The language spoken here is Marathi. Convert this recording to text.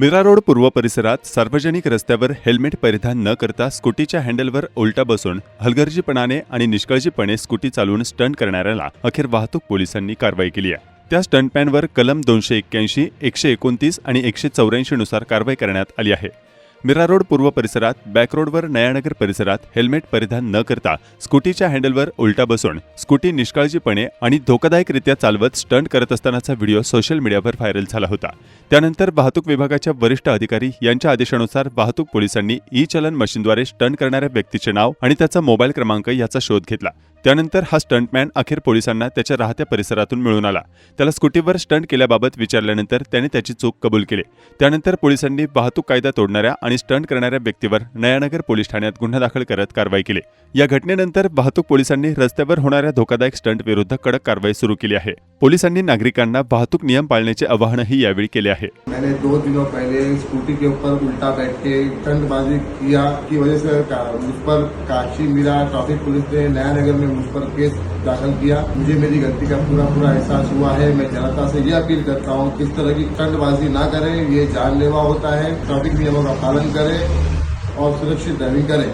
मिरा रोड पूर्व परिसरात सार्वजनिक रस्त्यावर हेल्मेट परिधान न करता स्कूटीच्या हँडलवर उलटा बसून हलगर्जीपणाने आणि निष्काळजीपणे स्कूटी चालवून स्टंट करणाऱ्याला अखेर वाहतूक पोलिसांनी कारवाई केली आहे. त्या स्टंटमॅनवर कलम दोनशे एक्क्याऐंशी एकशे एकोणतीस आणि एकशे चौऱ्याऐंशी नुसार कारवाई करण्यात आली आहे. मिरा रोड पूर्व परिसरात बॅक रोडवर नयानगर परिसरात हेल्मेट परिधान न करता स्कूटीच्या हँडलवर उलटा बसून स्कूटी निष्काळजीपणे आणि धोकादायकरित्या चालवत स्टंट करत असतानाचा व्हिडिओ सोशल मीडियावर व्हायरल झाला होता. त्यानंतर वाहतूक विभागाच्या वरिष्ठ अधिकारी यांच्या आदेशानुसार वाहतूक पोलिसांनी ई चलन मशीनद्वारे स्टंट करणाऱ्या व्यक्तीचे नाव आणि त्याचा मोबाईल क्रमांक याचा शोध घेतला. त्यानंतर हा स्टंटमॅन अखेर पोलिसांना त्याच्या राहत्या परिसरातून मिळून आला. त्याला स्कूटीवर स्टंट केल्याबाबत विचारल्यानंतर त्याने त्याची चूक कबूल केली. त्यानंतर पोलिसांनी वाहतूक कायदा तोडणाऱ्या आणि स्टंट करणाऱ्या व्यक्तीवर नयानगर पोलीस ठाण्यात गुन्हा दाखल करत कारवाई केली. या घटनेनंतर वाहतूक पोलिसांनी रस्त्यावर होणाऱ्या धोकादायक स्टंट विरुद्ध कडक कारवाई सुरू केली आहे. पोलिसांनी नागरिकांना वाहतूक नियम पाळण्याचे आवाहनही यावेळी केले आहे. मैंने दो दिनों पहले स्कूटी के ऊपर उल्टा बैठ के स्टंटबाजी किया की वजह से मुझ पर काशी मीरा ट्रैफिक पुलिस ने नया नगर में मुझ पर केस दाखिल किया। मुझे मेरी गलती का पूरा पूरा एहसास हुआ है। मैं जनता से ये अपील करता हूँ किस इस तरह की स्टंटबाजी ना करें ये जानलेवा होता है। ट्रैफिक नियमों का पालन करें और सुरक्षित ड्राइविंग करें।